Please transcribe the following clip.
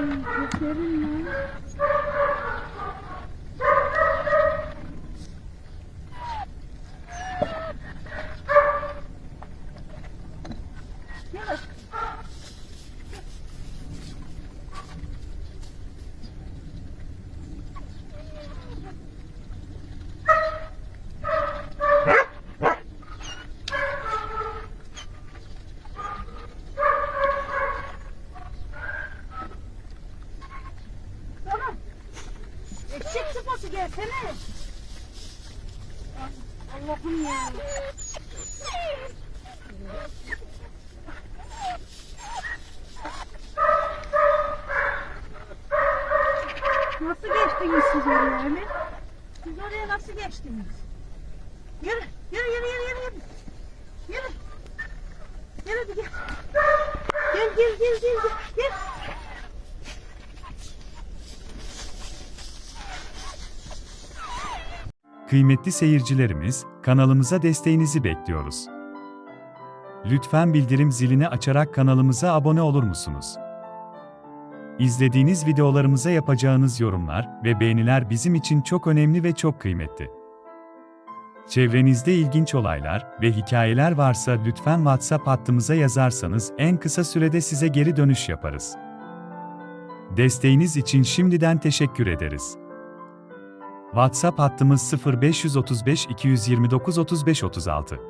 Çok derin lan. Gel. Eşek sıpası gelsene. Allah'ım ya. Nasıl geçtiniz siz oraya Emir? Siz oraya nasıl geçtiniz? Yürü, yürü, yürü, yürü, yürü, yürü. Yürü. Yürü. Gel, gel, gel, gel, gel. gel. Kıymetli seyircilerimiz, kanalımıza desteğinizi bekliyoruz. Lütfen bildirim zilini açarak kanalımıza abone olur musunuz? İzlediğiniz videolarımıza yapacağınız yorumlar ve beğeniler bizim için çok önemli ve çok kıymetli. Çevrenizde ilginç olaylar ve hikayeler varsa lütfen WhatsApp hattımıza yazarsanız en kısa sürede size geri dönüş yaparız. Desteğiniz için şimdiden teşekkür ederiz. WhatsApp hattımız 0535 229 35 36.